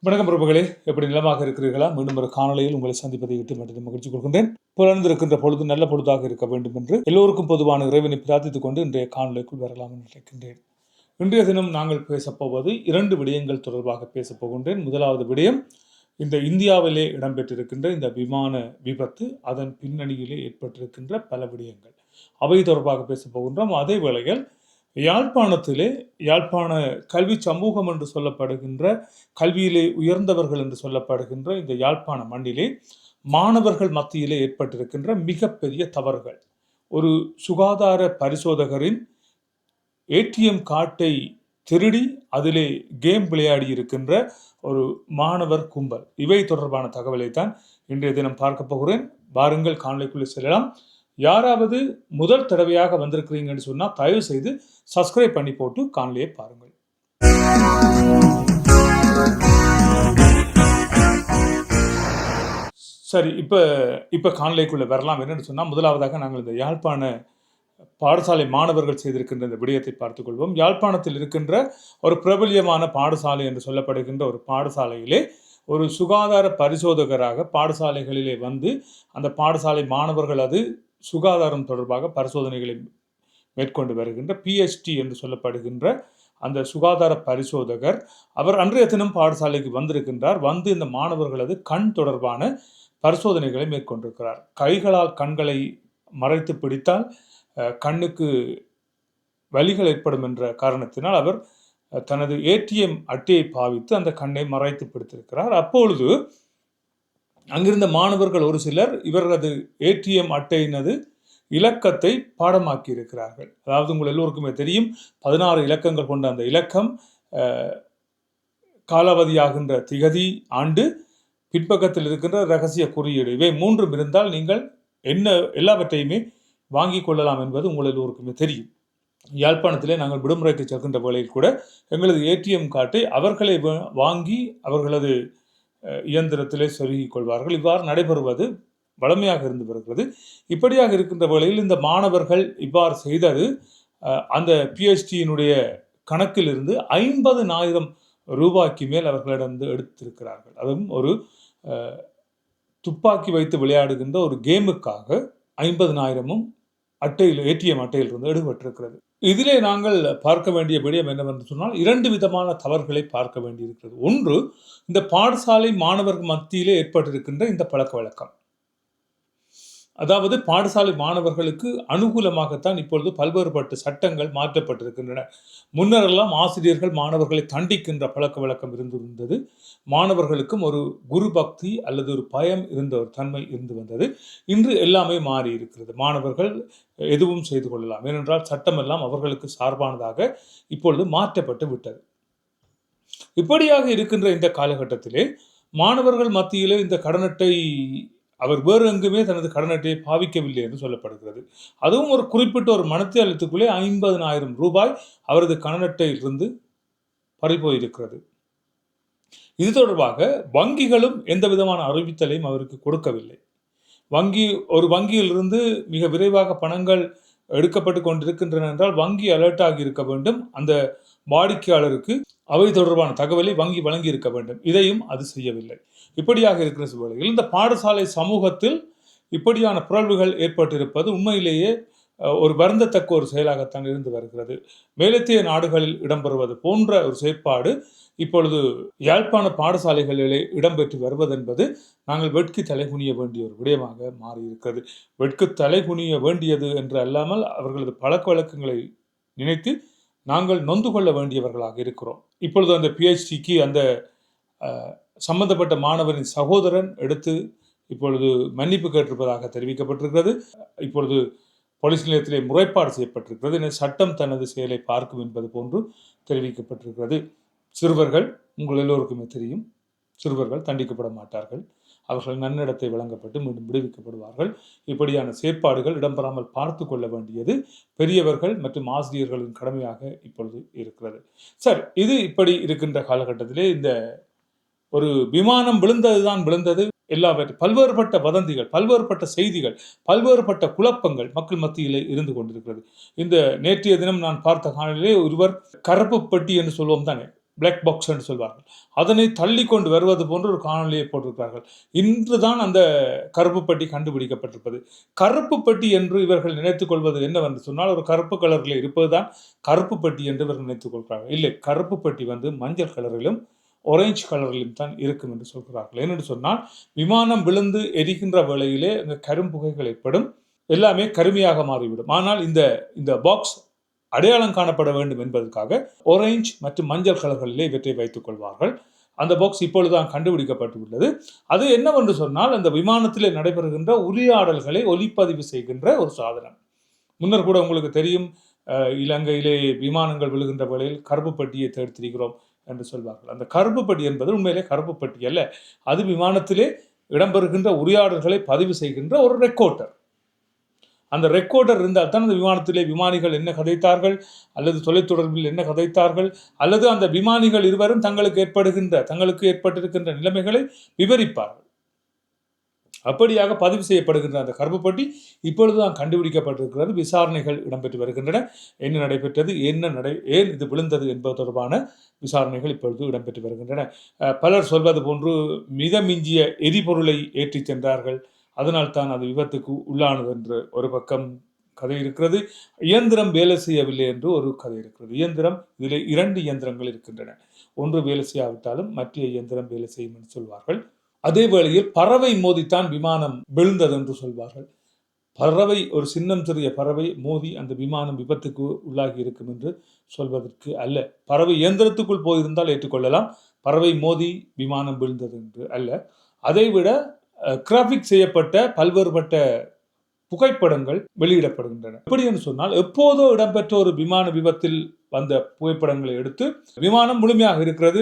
வணக்கம் பிரபுகளே எப்படி நிலமாக இருக்கிறீர்களா? மீண்டும் ஒரு காணொலியில் உங்களை சந்திப்பதை விட்டு மட்டும் மகிழ்ச்சி கொள்கின்றேன். புலர்ந்திருக்கின்ற பொழுது நல்ல பொழுதாக இருக்க வேண்டும் என்று எல்லோருக்கும் பொதுவான இறைவனை பிரார்த்தித்துக் கொண்டு இன்றைய காணொலிக்குள் வரலாம் என்று நினைக்கின்றேன். இன்றைய தினம் நாங்கள் பேசப்போவது இரண்டு விடயங்கள் தொடர்பாக பேசப் போகின்றேன். முதலாவது விடயம் இந்த இந்தியாவிலே இடம்பெற்றிருக்கின்ற இந்த விமான விபத்து அதன் பின்னணியிலே ஏற்பட்டிருக்கின்ற பல விடயங்கள். அவை தொடர்பாக பேசப் போகின்றோம். அதே வேளையில் யாழ்ப்பாணத்திலே யாழ்ப்பாண கல்வி சமூகம் என்று சொல்லப்படுகின்ற கல்வியிலே உயர்ந்தவர்கள் என்று சொல்லப்படுகின்ற இந்த யாழ்ப்பாண மண்ணிலே மாணவர்கள் மத்தியிலே ஏற்பட்டிருக்கின்ற மிகப்பெரிய தவறுகள். ஒரு சுகாதார பரிசோதகரின் ஏடிஎம் கார்டை திருடி அதிலே கேம் விளையாடி இருக்கின்ற ஒரு மாணவர் கும்பல். இவை தொடர்பான தகவலை தான் இன்றைய தினம் பார்க்க போகிறேன். வாருங்கள் காணொலிக்குள்ளே செல்லலாம். யாராவது முதல் தடவையாக வந்திருக்கிறீங்கன்னு சொன்னால் தயவு செய்து சப்ஸ்கிரைப் பண்ணி போட்டு காணொலியை பாருங்கள். சரி இப்போ இப்போ காணொலிக்குள்ளே வரலாம். என்னென்னு சொன்னால் முதலாவதாக நாங்கள் இந்த யாழ்ப்பாண பாடசாலை மாணவர்கள் செய்திருக்கின்ற இந்த விடயத்தை பார்த்துக்கொள்வோம் யாழ்ப்பாணத்தில் இருக்கின்ற ஒரு பிரபல்யமான பாடசாலை என்று சொல்லப்படுகின்ற ஒரு பாடசாலையிலே ஒரு சுகாதார பரிசோதகராக பாடசாலைகளிலே வந்து அந்த பாடசாலை மாணவர்கள் அது சுகாதாரம் தொடர்பாக பரிசோதனைகளை மேற்கொண்டு வருகின்ற பிஎஸ்டி என்று சொல்லப்படுகின்ற அந்த சுகாதார பரிசோதகர் அவர் அன்றைய தினம் பாடசாலைக்கு வந்திருக்கின்றார். வந்து இந்த மாணவர்களது கண் தொடர்பான பரிசோதனைகளை மேற்கொண்டிருக்கிறார். கைகளால் கண்களை மறைத்து பிடித்தால் கண்ணுக்கு வலிகள் ஏற்படும் என்ற காரணத்தினால் அவர் தனது ஏடிஎம் அட்டையை பாவித்து அந்த கண்ணை மறைத்து பிடித்திருக்கிறார். அப்பொழுது அங்கிருந்த மாணவர்கள் ஒரு சிலர் இவர்களது ஏடிஎம் அட்டையினது இலக்கத்தை பாடமாக்கி இருக்கிறார்கள் அதாவது உங்கள் எல்லோருக்குமே தெரியும் பதினாறு இலக்கங்கள் கொண்ட அந்த இலக்கம் காலாவதியாகின்ற திகதி ஆண்டு பின்பக்கத்தில் இருக்கின்ற ரகசிய குறியீடு. இவை மூன்றும் இருந்தால் நீங்கள் என்ன எல்லாவற்றையுமே வாங்கி கொள்ளலாம் என்பது உங்கள் எல்லோருக்குமே தெரியும். யாழ்ப்பாணத்திலே நாங்கள் விடுமுறைக்கு செல்கின்ற வேளையில் கூட எங்களது ஏடிஎம் கார்டை அவர்களை வா- வாங்கி அவர்களது இயந்திரத்திலே செருகிக் கொள்வார்கள். இவ்வாறு நடைபெறுவது வளமையாக இருந்து வருகிறது. இப்படியாக இருக்கின்ற வேளையில் இந்த மாணவர்கள் இவ்வாறு செய்தது அந்த பிஹெச்டியினுடைய கணக்கிலிருந்து ஐம்பதுனாயிரம் ரூபாய்க்கு மேல் அவர்களிடம் எடுத்திருக்கிறார்கள். அதுவும் ஒரு துப்பாக்கி வைத்து விளையாடுகின்ற ஒரு கேமுக்காக ஐம்பதுனாயிரமும் அட்டையில் ஏடிஎம் அட்டையில் இருந்து எடுபட்டிருக்கிறது இதிலே நாங்கள் பார்க்க வேண்டிய விடயம் என்னவென்று சொன்னால் இரண்டு விதமான தவறுகளை பார்க்க வேண்டியிருக்கிறது. ஒன்று இந்த பாடசாலை மாணவர்கள் மத்தியிலே ஏற்பட்டிருக்கின்ற இந்த பழக்க வழக்கம் அதாவது பாடசாலை மாணவர்களுக்கு அனுகூலமாகத்தான் இப்பொழுது பல்வேறுபட்ட சட்டங்கள் மாற்றப்பட்டிருக்கின்றன. முன்னரெல்லாம் ஆசிரியர்கள் மாணவர்களை தண்டிக்கின்ற பழக்க வழக்கம் இருந்திருந்தது. மாணவர்களுக்கும் ஒரு குரு பக்தி அல்லது ஒரு பயம் இருந்த ஒரு தன்மை இருந்து வந்தது. இன்று எல்லாமே மாறி இருக்கிறது. மாணவர்கள் எதுவும் செய்து கொள்ளலாம். ஏனென்றால் சட்டமெல்லாம் அவர்களுக்கு சார்பானதாக இப்பொழுது மாற்றப்பட்டு விட்டது. இப்படியாக இருக்கின்ற இந்த காலகட்டத்திலே மாணவர்கள் மத்தியிலே இந்த கடனட்டை அவர் வேறு எங்குமே தனது கடனட்டையை பாவிக்கவில்லை என்று சொல்லப்படுகிறது. அதுவும் ஒரு குறிப்பிட்ட ஒரு மனத்தை அழுத்துக்குள்ளே ஐம்பதனாயிரம் ரூபாய் அவரது கடனட்டையிலிருந்து பறிபோயிருக்கிறது. இது தொடர்பாக வங்கிகளும் எந்த விதமான அறிவித்தலையும் அவருக்கு கொடுக்கவில்லை. வங்கி ஒரு வங்கியிலிருந்து மிக விரைவாக பணங்கள் எடுக்கப்பட்டு கொண்டிருக்கின்றன என்றால் வங்கி அலர்ட் ஆகி இருக்க வேண்டும். அந்த வாடிக்கையாளருக்கு அவை தொடர்பான தகவலை வங்கி வழங்கி இருக்க வேண்டும். இதையும் அது செய்யவில்லை. இப்படியாக இருக்கிற சூழலில் இந்த பாடசாலை சமூகத்தில் இப்படியான பிறழ்வுகள் ஏற்பட்டிருப்பது உண்மையிலேயே ஒரு வருந்தத்தக்க ஒரு செயலாகத்தான் இருந்து வருகிறது. மேலத்திய நாடுகளில் இடம்பெறுவது போன்ற ஒரு செயற்பாடு இப்பொழுது யாழ்ப்பாண பாடசாலைகளிலே இடம்பெற்று வருவதென்பது நாங்கள் வெட்கி தலைகுனிய வேண்டிய ஒரு விடயமாக மாறியிருக்கிறது. வெட்கு தலைகுனிய வேண்டியது என்று அல்லாமல் அவர்களது பழக்க வழக்கங்களை நினைத்து நாங்கள் நொந்து கொள்ள வேண்டியவர்களாக இருக்கிறோம். இப்பொழுது அந்த பிஹெச்டிக்கு அந்த சம்பந்தப்பட்ட மாணவரின் சகோதரன் எடுத்து இப்பொழுது மன்னிப்பு கேட்டிருப்பதாக தெரிவிக்கப்பட்டிருக்கிறது. இப்பொழுது போலீஸ் நிலையத்திலே முறைப்பாடு செய்யப்பட்டிருக்கிறது என சட்டம் தனது செயலை பார்க்கும் என்பது போன்று தெரிவிக்கப்பட்டிருக்கிறது. சிறுவர்கள் உங்கள் எல்லோருக்குமே தெரியும். சிறுவர்கள் தண்டிக்கப்பட மாட்டார்கள். அவர்கள் நன்னடத்தை வழங்கப்பட்டு மீண்டும் விடுவிக்கப்படுவார்கள். இப்படியான செயற்பாடுகள் இடம்பெறாமல் பார்த்து கொள்ள வேண்டியது பெரியவர்கள் மற்றும் ஆசிரியர்களின் கடமையாக இப்பொழுது இருக்கிறது. சரி இது இப்படி இருக்கின்ற காலகட்டத்திலே இந்த ஒரு விமானம் விழுந்ததுதான் விழுந்தது. எல்லாவற்றையும் பல்வேறுபட்ட வதந்திகள் பல்வேறுபட்ட செய்திகள் பல்வேறுபட்ட குழப்பங்கள் மக்கள் மத்தியிலே இருந்து கொண்டிருக்கிறது. இந்த நேற்றைய தினம் நான் பார்த்த காணொலியிலே ஒருவர் கருப்பு பெட்டி என்று சொல்வோம் தானே? பிளாக் பாக்ஸ் என்று சொல்வார்கள். அதனை தள்ளி கொண்டு வருவது போன்ற ஒரு காணொலியை போட்டிருக்கிறார்கள். இன்றுதான் அந்த கருப்பு பட்டி கண்டுபிடிக்கப்பட்டிருப்பது. கருப்பு பட்டி என்று இவர்கள் நினைத்துக் கொள்வது என்னவென்று சொன்னால் ஒரு கருப்பு கலரில் இருப்பதுதான் கருப்பு பட்டி என்று இவர்கள் நினைத்துக் கொள்கிறார்கள். இல்லை கருப்பு பட்டி வந்து மஞ்சள் கலரிலும் ஒரேஞ்ச் கலரிலும் தான் இருக்கும் என்று சொல்கிறார்கள். ஏனென்று சொன்னால் விமானம் விழுந்து எரிகின்ற வேளையிலே அந்த கரும்புகைகள் ஏற்படும். எல்லாமே கருமையாக மாறிவிடும். ஆனால் இந்த இந்த பாக்ஸ் அடையாளம் காணப்பட வேண்டும் என்பதற்காக ஒரேஞ்ச் மற்றும் மஞ்சள் கலர்களிலே இவற்றை வைத்துக் கொள்வார்கள். அந்த பாக்ஸ் இப்பொழுதுதான் கண்டுபிடிக்கப்பட்டுள்ளது. அது என்னவென்று சொன்னால் அந்த விமானத்திலே நடைபெறுகின்ற உரையாடல்களை ஒலிப்பதிவு செய்கின்ற ஒரு சாதனம். முன்னர் கூட உங்களுக்கு தெரியும் இலங்கையிலே விமானங்கள் விழுகின்ற வேளையில் கருப்பு பட்டியை தேர்த்திருக்கிறோம் என்று சொல்வார்கள். அந்த கருப்பு பட்டி என்பது உண்மையிலே கருப்பு பட்டி அல்ல. அது விமானத்திலே இடம்பெறுகின்ற உரையாடல்களை பதிவு செய்கின்ற ஒரு ரெக்கார்டர் அந்த ரெக்கார்டர் இருந்தால் தான் அந்த விமானத்திலே விமானிகள் என்ன கதைத்தார்கள் அல்லது தொலைத்தொடர்பில் என்ன கதைத்தார்கள் அல்லது அந்த விமானிகள் இருவரும் தங்களுக்கு ஏற்படுகின்ற தங்களுக்கு ஏற்பட்டிருக்கின்ற நிலைமைகளை விவரிப்பார்கள். அப்படியாக பதிவு செய்யப்படுகின்ற அந்த கருப்புப்பட்டி இப்பொழுதுதான் கண்டுபிடிக்கப்பட்டிருக்கிறது. விசாரணைகள் இடம்பெற்று வருகின்றன. என்ன நடைபெற்றது என்ன நடை ஏன் இது விழுந்தது என்பது தொடர்பான விசாரணைகள் இப்பொழுது இடம்பெற்று வருகின்றன. பலர் சொல்வது போன்று மிதமிஞ்சிய எரிபொருளை ஏற்றிச் சென்றார்கள். அதனால் தான் அது விபத்துக்கு உள்ளானது என்று ஒரு பக்கம் கதை இருக்கிறது. இயந்திரம் வேலை செய்யவில்லை என்று ஒரு கதை இருக்கிறது. இயந்திரம் இதில் இரண்டு இயந்திரங்கள் இருக்கின்றன. ஒன்று வேலை செய்யாவிட்டாலும் மற்ற இயந்திரம் வேலை செய்யும் என்று சொல்வார்கள். அதே வேளையில் பறவை மோதித்தான் விமானம் விழுந்தது என்று சொல்வார்கள். பறவை ஒரு சின்னம் சிறிய பறவை மோதி அந்த விமானம் விபத்துக்கு உள்ளாகி இருக்கும் என்று சொல்வதற்கு அல்ல. பறவை இயந்திரத்துக்குள் போயிருந்தால் ஏற்றுக்கொள்ளலாம். பறவை மோதி விமானம் விழுந்தது என்று அல்ல. அதைவிட கிராஃபிக் செய்யப்பட்ட பல்வேறுபட்ட புகைப்படங்கள் வெளியிடப்படுகின்றன. எப்படி என்று சொன்னால் எப்போதோ இடம்பெற்ற ஒரு விமான விபத்தில் வந்த புகைப்படங்களை எடுத்து விமானம் முழுமையாக இருக்கிறது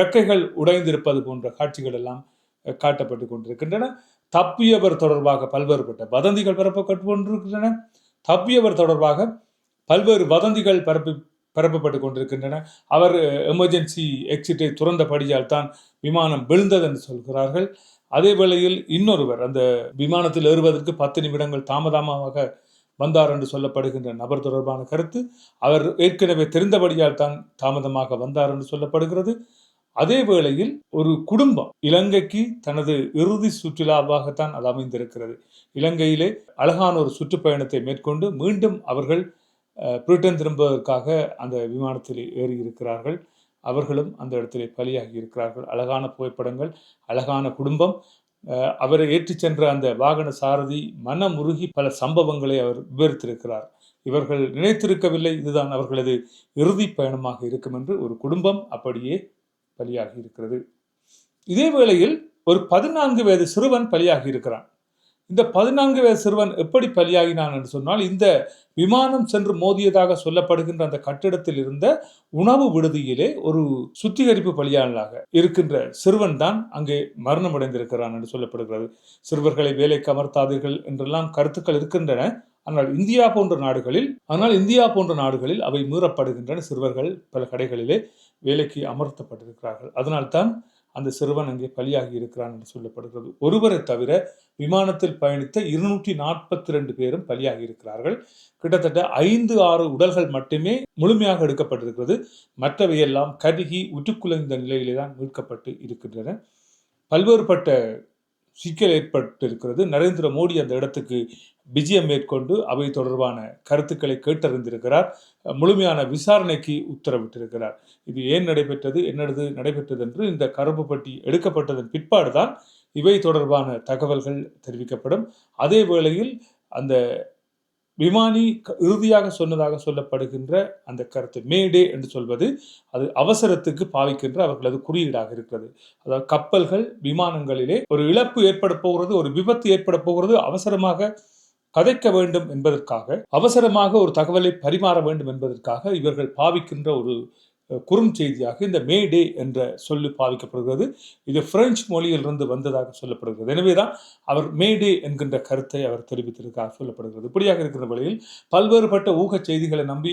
ரெக்கைகள் உடைந்திருப்பது போன்ற காட்சிகள் எல்லாம் காட்டப்பட்டு கொண்டிருக்கின்றன. தப்பியவர் தொடர்பாக பல்வேறுபட்ட வதந்திகள் பரப்பப்பட்டு கொண்டிருக்கின்றன. தப்பியவர் தொடர்பாக பல்வேறு வதந்திகள் பரப்பி பரப்பப்பட்டு கொண்டிருக்கின்றன. அவர் எமர்ஜென்சி எக்ஸிட்டை துறந்தபடியால் தான் விமானம் விழுந்தது என்று சொல்கிறார்கள். அதே வேளையில் இன்னொருவர் அந்த விமானத்தில் ஏறுவதற்கு பத்து நிமிடங்கள் தாமதமாக வந்தார் என்று சொல்லப்படுகின்ற நபர் தொடர்பான கருத்து அவர் ஏற்கனவே தெரிந்தபடியால் தான் தாமதமாக வந்தார் என்று சொல்லப்படுகிறது. அதே வேளையில் ஒரு குடும்பம் இலங்கைக்கு தனது இறுதி சுற்றுலாவாகத்தான் அது அமைந்திருக்கிறது. இலங்கையிலே அழகான ஒரு சுற்றுப்பயணத்தை மேற்கொண்டு மீண்டும் அவர்கள் பிரிட்டன் திரும்புவதற்காக அந்த விமானத்தில் ஏறி இருக்கிறார்கள் அவர்களும் அந்த இடத்திலே பலியாகி இருக்கிறார்கள். அழகான புகைப்படங்கள் அழகான குடும்பம். அவரை ஏற்றிச் சென்ற அந்த வாகன சாரதி மனமுருகி பல சம்பவங்களை அவர் விவரித்திருக்கிறார். இவர்கள் நினைத்திருக்கவில்லை இதுதான் அவர்களது இறுதி பயணமாக இருக்கும் என்று ஒரு குடும்பம் அப்படியே பலியாகி இருக்கிறது. இதே வேளையில் ஒரு பதினான்கு வயது சிறுவன் பலியாகி இருக்கிறான். இந்த பதினான்கு வயது சிறுவன் எப்படி பலியாகினான் என்று சொன்னால் இந்த விமானம் சென்று மோதியதாக சொல்லப்படுகின்ற அந்த கட்டிடத்தில் இருந்த உணவு விடுதியிலே ஒரு சுத்திகரிப்பு பலியாளனாக இருக்கின்ற சிறுவன் தான் அங்கே மரணமடைந்திருக்கிறான் என்று சொல்லப்படுகிறது. சிறுவர்களை வேலைக்கு அமர்த்தாதீர்கள் என்றெல்லாம் கருத்துக்கள் இருக்கின்றன. ஆனால் இந்தியா போன்ற நாடுகளில் ஆனால் இந்தியா போன்ற நாடுகளில் அவை மீறப்படுகின்றன. சிறுவர்கள் பல கடைகளிலே வேலைக்கு அமர்த்தப்பட்டிருக்கிறார்கள். அதனால்தான் அந்த சிறுவன் அங்கே பலியாகி இருக்கிறான் என்று சொல்லப்படுகிறது. ஒருவரை தவிர விமானத்தில் பயணித்த இருநூற்றி நாற்பத்தி ரெண்டு பேரும் பலியாகி இருக்கிறார்கள். கிட்டத்தட்ட ஐந்து ஆறு உடல்கள் மட்டுமே முழுமையாக எடுக்கப்பட்டிருக்கிறது. மற்றவையெல்லாம் கருகி உற்றுக்குலைந்த நிலையிலே தான் மீட்கப்பட்டு இருக்கின்றன. பல்வேறுபட்ட சிக்கல் ஏற்பட்டிருக்கிறது. நரேந்திர மோடி அந்த இடத்துக்கு விஜயம் மேற்கொண்டு அவை தொடர்பான கருத்துக்களை கேட்டறிந்திருக்கிறார். முழுமையான விசாரணைக்கு உத்தரவிட்டிருக்கிறார். இது ஏன் நடைபெற்றது என்னது நடைபெற்றது என்று இந்த கருப்பு பட்டி எடுக்கப்பட்டதன் பிற்பாடுதான் இவை தொடர்பான தகவல்கள் தெரிவிக்கப்படும். அதே வேளையில் அந்த விமானி க- இறுதியாக சொன்னதாக சொல்லப்படுகின்ற அந்த கருத்து மேடே என்று சொல்வது அது அவசரத்துக்கு பாவிக்கின்ற அவர்களது குறியீடாக இருக்கிறது. அதாவது கப்பல்கள் விமானங்களிலே ஒரு இழப்பு ஏற்பட போகிறது ஒரு விபத்து ஏற்பட போகிறது அவசரமாக கதைக்க வேண்டும் என்பதற்காக அவசரமாக ஒரு தகவலை பரிமாற வேண்டும் என்பதற்காக இவர்கள் பாவிக்கின்ற ஒரு குறுஞ்செய்தியாக இந்த மேடே என்ற சொல்லு பாவிக்கப்படுகிறது. இது பிரெஞ்சு மொழியிலிருந்து வந்ததாக சொல்லப்படுகிறது. எனவேதான் அவர் மேடே என்கின்ற கருத்தை அவர் தெரிவித்திருக்கார் சொல்லப்படுகிறது. இப்படியாக இருக்கிற வழியில் பல்வேறுபட்ட ஊகச் செய்திகளை நம்பி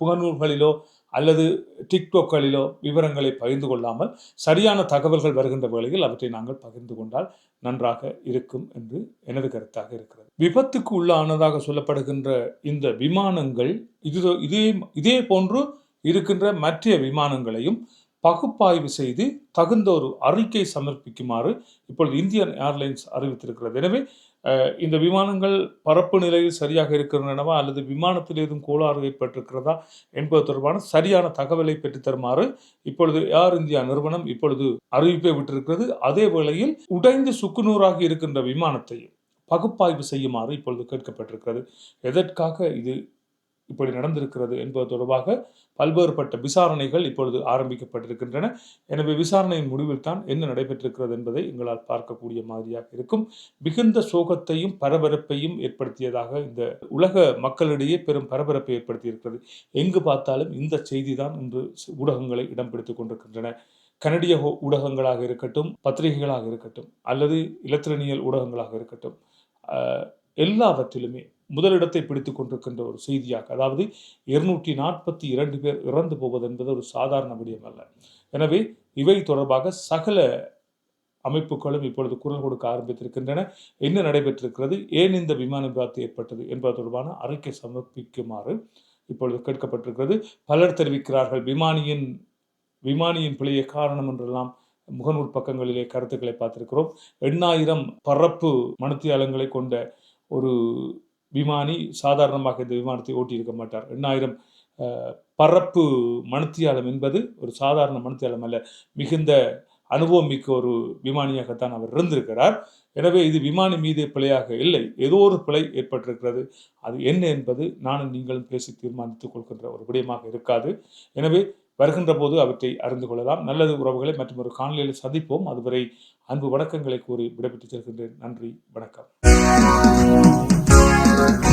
புகநூல்களிலோ அல்லது டிக்டோக்களிலோ விவரங்களை பகிர்ந்து கொள்ளாமல் சரியான தகவல்கள் வருகின்ற வேளையில் அவற்றை நாங்கள் பகிர்ந்து கொண்டால் நன்றாக இருக்கும் என்று எனது கருத்தாக இருக்கிறது. விபத்துக்கு உள்ளானதாக சொல்லப்படுகின்ற இந்த விமானங்கள் இது இதே இதே போன்று இருக்கின்ற மற்ற விமானங்களையும் பகுப்பாய்வு செய்து தகுந்த ஒரு அறிக்கை சமர்ப்பிக்குமாறு இப்பொழுது இந்தியன் ஏர்லைன்ஸ் அறிவித்திருக்கிறது. எனவே இந்த விமானங்கள் பரப்பு நிலையில் சரியாக இருக்கின்றனவா அல்லது விமானத்தில் ஏதும் கோளாறு ஏற்பட்டிருக்கிறதா என்பது தொடர்பான சரியான தகவலை பெற்றுத்தருமாறு இப்பொழுது ஏர் இந்தியா நிறுவனம் இப்பொழுது அறிவிப்பை விட்டிருக்கிறது. அதே வேளையில் உடைந்து சுக்குநூறாக இருக்கின்ற விமானத்தையும் பகுப்பாய்வு செய்யுமாறு இப்பொழுது கேட்கப்பட்டிருக்கிறது. எதற்காக இது இப்படி நடந்திருக்கிறது என்பது தொடர்பாக பல்வேறுபட்ட விசாரணைகள் இப்பொழுது ஆரம்பிக்கப்பட்டிருக்கின்றன. எனவே விசாரணையின் முடிவில் தான் என்ன நடைபெற்றிருக்கிறது என்பதை எங்களால் பார்க்கக்கூடிய மாதிரியாக இருக்கும். மிகுந்த சோகத்தையும் பரபரப்பையும் ஏற்படுத்தியதாக இந்த உலக மக்களிடையே பெரும் பரபரப்பை ஏற்படுத்தியிருக்கிறது. எங்கு பார்த்தாலும் இந்த செய்தி தான் இன்று ஊடகங்களை இடம் பிடித்துக் கொண்டிருக்கின்றன. கனடிய ஊடகங்களாக இருக்கட்டும் பத்திரிகைகளாக இருக்கட்டும் அல்லது இலத்திரனியல் ஊடகங்களாக இருக்கட்டும் எல்லாவற்றிலுமே முதலிடத்தை பிடித்து கொண்டிருக்கின்ற ஒரு செய்தியாக அதாவது இருநூற்றி நாற்பத்தி இரண்டு பேர் இறந்து போவது என்பது ஒரு சாதாரண விடயம் அல்ல. எனவே இவை தொடர்பாக சகல அமைப்புகளும் இப்பொழுது குரல் கொடுக்க ஆரம்பித்திருக்கின்றன. என்ன நடைபெற்றிருக்கிறது? ஏன் இந்த விமான விபத்து ஏற்பட்டது என்பது தொடர்பான அறிக்கை சமர்ப்பிக்குமாறு இப்பொழுது கேட்கப்பட்டிருக்கிறது. பலர் தெரிவிக்கிறார்கள் விமானியின் விமானியின் பிழைய காரணம் என்றெல்லாம் முகநூல் பக்கங்களிலே கருத்துக்களை பார்த்திருக்கிறோம். எண்ணாயிரம் பரப்பு மனுத்தியாளங்களை கொண்ட ஒரு விமானி சாதாரணமாக இந்த விமானத்தை ஓட்டியிருக்க மாட்டார். எண்ணாயிரம் பரப்பு மணத்தியாலம் மனுத்தியாலம் என்பது ஒரு சாதாரண மனுத்தியாலம் அல்ல மிகுந்த அனுபவம் மிக்க ஒரு விமானியாகத்தான் அவர் இருந்திருக்கிறார். எனவே இது விமானி மீது பிழையாக இல்லை. ஏதோ ஒரு பிழை ஏற்பட்டிருக்கிறது. அது என்ன என்பது நானும் நீங்களும் பேசி தீர்மானித்துக் கொள்கின்ற ஒரு விடயமாக இருக்காது. எனவே வருகின்ற போது அவற்றை அறிந்து கொள்ளலாம். நல்லது உறவுகளை மற்றும் ஒரு காணொலியில் சந்திப்போம். அதுவரை அன்பு வணக்கங்களை கூறி விடைபெற்று செல்கின்றேன். நன்றி வணக்கம். Thank you.